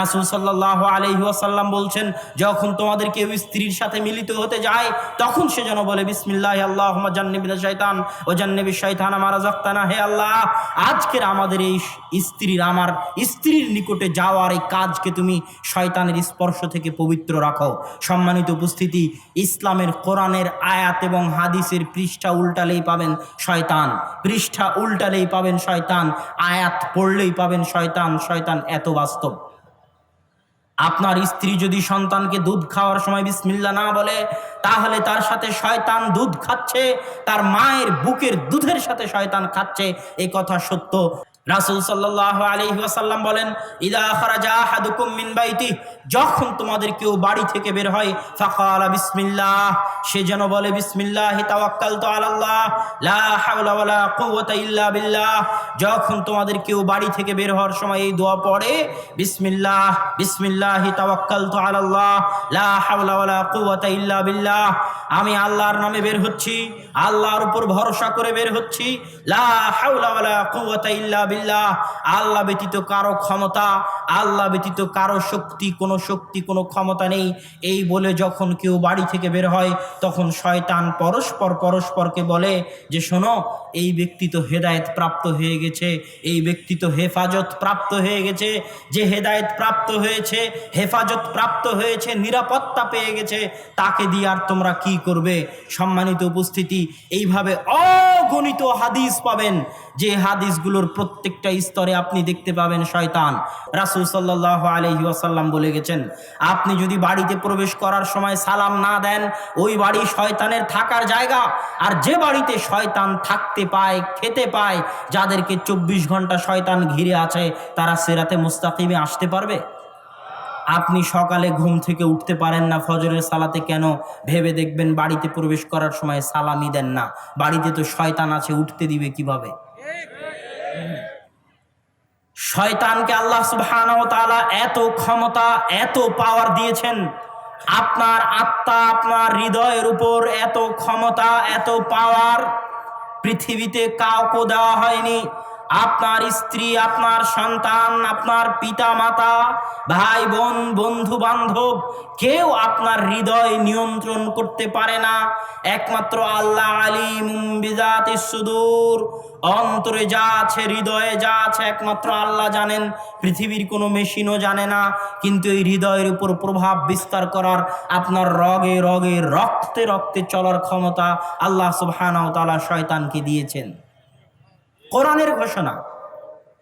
রাসুল সাল্লাহ আলহি আসাল্লাম বলছেন, যখন তোমাদের কেউ স্ত্রীর সাথে মিলিত হতে যায়, তখন সে যেন বলে, বিসমিল্লাহ আল্লাহ জান্নবিন শৈতান ও জান্নবী শৈতান আমার জাক্তানা হে আল্লাহ, আজকের আমাদের এই স্ত্রীর, আমার স্ত্রীর নিকটে যাওয়ার এই কাজকে তুমি শয়তানের স্পর্শ থেকে পবিত্র রাখো। সম্মানিত উপস্থিতি, ইসলামের কোরআনের আয়াত এবং হাদিসের পৃষ্ঠা উল্টালেই পাবেন শয়তান। পৃষ্ঠা উল্টালেই পাবেন শয়তান, আয়াত পড়লেই পাবেন শয়তান শয়তান এত বাস্তব। আপনার স্ত্রী যদি সন্তানকে দুধ খাওয়ার সময় বিসমিল্লা না বলে, তাহলে তার সাথে শয়তান দুধ খাচ্ছে, তার মায়ের বুকের দুধের সাথে শয়তান খাচ্ছে এই কথা সত্য। রাসুল সাল্লাহ আলহি আসাল্লাম বলেন, ইদা খারাজা আহাদুকুম মিন বাইতি যখন তোমাদের কেউ বাড়ি থেকে বের হয়, ফাকালা বিসমিল্লাহ, সে যেন বলে, বিসমিল্লাহ, তাওয়াক্কালতু আলাল্লাহ, লা হাওলা ওয়ালা কুওয়াতা ইল্লা বিল্লাহ যখন তোমাদের কেউ বাড়ি থেকে বের হওয়ার সময় এই দোয়া পড়ে, বিসমিল্লাহ বিসমিল্লাহ, তাওয়াক্কালতু আলাল্লাহ, লা হাওলা ওয়ালা কুওয়াতা ইল্লা বিল্লাহ আমি আল্লাহর নামে বের হচ্ছি, আল্লাহর উপর ভরসা করে বের হচ্ছি, লা হাওলা ওয়ালা কুওয়াতা ইল্লা আল্লাহ ব্যতীত কারও ক্ষমতা, আল্লাহ ব্যতীত কারও শক্তি, কোনো শক্তি, কোনো ক্ষমতা নেই। এই বলে যখন কেউ বাড়ি থেকে বের হয়, তখন শয়তান পরস্পর পরস্পরকে বলে যে, শোনো, এই ব্যক্তি তো হেদায়েত প্রাপ্ত হয়ে গেছে, এই ব্যক্তি তো হেফাজত প্রাপ্ত হয়ে গেছে। যে হেদায়েত প্রাপ্ত হয়েছে, হেফাজত প্রাপ্ত হয়েছে, নিরাপত্তা পেয়ে গেছে, তাকে দিয়ে আর তোমরা কি করবে? সম্মানিত উপস্থিতি, এইভাবে অগণিত হাদিস পাবেন, যে হাদিসগুলোর প্রত্যেকটা স্তরে আপনি দেখতে পাবেন শয়তান। রাসুল সাল্লাহ আলহি আসাল্লাম বলে গেছেন, আপনি যদি বাড়িতে প্রবেশ করার সময় সালাম না দেন, ওই বাড়ি শয়তানের থাকার জায়গা। আর যে বাড়িতে শয়তান থাকতে পায়, খেতে পায়, যাদেরকে চব্বিশ ঘণ্টা শয়তান ঘিরে আছে, তারা সেরাতে মুস্তাকিমে আসতে পারবে? আপনি সকালে ঘুম থেকে উঠতে পারেন না, ফজরের সালাতে কেন? ভেবে দেখবেন বাড়িতে প্রবেশ করার সময় সালামি দেন না। বাড়িতে তো শয়তান আছে, উঠতে দিবে কীভাবে? শয়তানকে আল্লাহ সুবহানাহু ওয়া তাআলা এত ক্ষমতা, এত পাওয়ার দিয়েছেন। আপনার আত্মা, আপনার হৃদয়ের উপর এত ক্ষমতা, এত পাওয়ার পৃথিবীতে কাউকে দেওয়া হয়নি। আপনার স্ত্রী, আপনার সন্তান, আপনার পিতা মাতা ভাই, বোন, বন্ধু, বান্ধব, কেউ আপনার হৃদয় নিয়ন্ত্রণ করতে পারে না। একমাত্র আল্লাহ আলী সুদূর। অন্তরে যা আছে, হৃদয়ে যা আছে, একমাত্র আল্লাহ জানেন। পৃথিবীর কোনো মেশিনও জানে না। কিন্তু এই হৃদয়ের উপর প্রভাব বিস্তার করার আপনার রগে রগে রক্তে রক্তে চলার ক্ষমতা আল্লাহ সুবহানাহু ওয়া তাআলা শয়তানকে দিয়েছেন। কোরআনের ঘোষণা।